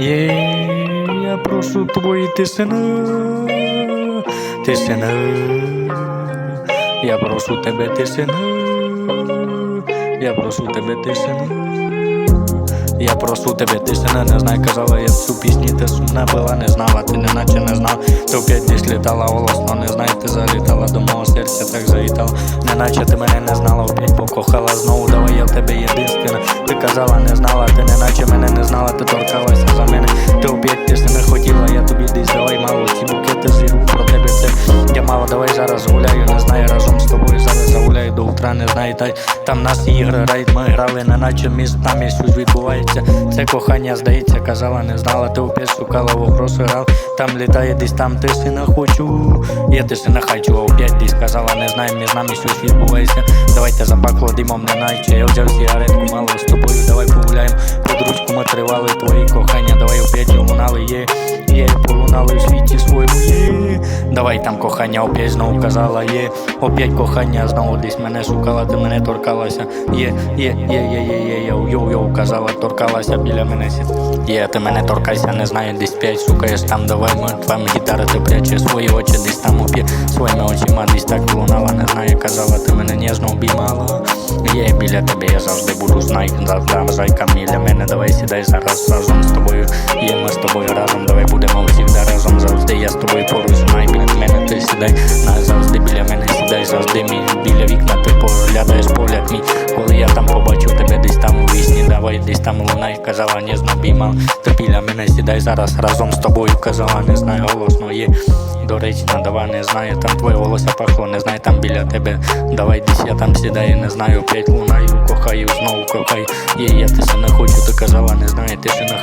Є, я прошу твої тишини, тишини, я прошу тебе тишини, я прошу тебе тишини. Я прошу тебе, ти ще не, знай, казала я всю пісню, ти сумна була, не знала, ти неначе не знав, ти опять десь літала голосно, не знай, ти залітала до мого серця, так залітала, неначе ти мене не знала, опять покохала знову, давай я в тебе єдинственна. Ти казала, не знала, ти неначе мене не знала, ти торкалася за мене, ти опять ти не хотіла, я тобі десь давай мало, ці букети зіру про тебе. Це. Я мало, давай зараз гуляю, не знаю, там нас ігри грають, ми грали, неначе між нами щось відбувається. Це кохання, здається, казала, не знала, ти опять шукала вопроси грав, там літає десь там, ти сина хочу. Я ти сина хочу, а опять десь казала, не знаю, між нами щось відбувається. Давайте за димом не наче. Я взяв сигаретку, мало з тобою, давай погуляємо. Под ручку ми тривали твої кохання, давай опять лунали, є, Давай там кохання, опять знову казала, є, опять кохання, знову десь мене шукала, ти мене торкалася, є, є, є, є, є, є, йоу, йоу, йоу, казала, торкалася біля мене сід. Є, ти мене торкайся, не знаю, десь п'ять, шукаєш там, давай ми твоїм гітари, ти пряче свої очі, десь там оп'є, своїми очима десь так лунала, не знаю, казала, ти мене ніжно обіймала. Є біля тебе, я завжди буду знай, завжди зайка біля мене, давай сідай зараз разом з тобою. Є ми з тобою разом, давай будемо всігда разом завжди. Я з тобою поруч, сідай, на завжди біля мене сідай, завжди мій біля вікна, ти поглядаєш погляд мій, коли я там побачу тебе десь там у вісні, давай десь там лунай, казала, ніжно обіймав. Ти біля мене сідай зараз разом з тобою, казала, не знаю, голосно є. Доречно, давай не знаю, там твоє волосся пахло, не знаю, там біля тебе. Давай десь я там сідаю, не знаю, опять лунаю, кохаю, знову кохаю. Є, я ти не хочу, ти казала, не знаю, ти не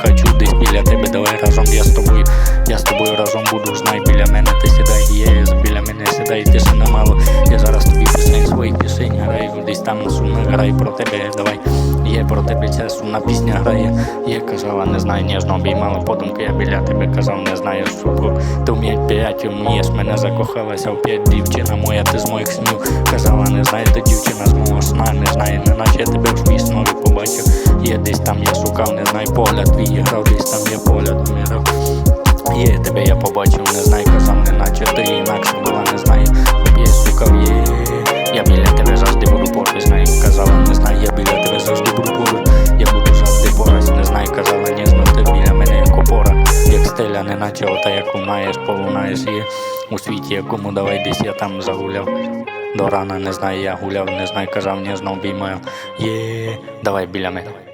мене, ти сідай, є, біля мене сідай, ти ще не мало. Я зараз тобі пісень своїх пісень граю, десь там сумно граю про тебе, давай. Є про тебе ця сумна пісня грає. Є казала, не знаю, ніжно обіймала подумки, я біля тебе казав, не знаю, що ти вміють п'ять, вмієш, мене закохалася, опять дівчина моя, ти з моїх снів. Казала, не знаю, ти дівчина з мого сна, не знаю, не наче я тебе в свій снові побачив. Є десь там, я шукав, не знаю, погляд твій грав, десь там я поглядом грав. Є тебе я побачив, не знаю, казав, не наче ти інакше була, не знаю, я шукав, є. Я біля тебе завжди буду поруч, знаю, казала, не знаю, я біля тебе завжди буду поруч, я буду завжди поруч, не знаю, казала, ні, знов ти біля мене як опора, як стеля, не наче ота, як лунаєш, полунаєш, є у світі, якому давай десь я там загуляв. До рана не знаю, я гуляв, не знаю, казав, ні, знов обіймаю. Є, давай біля мене.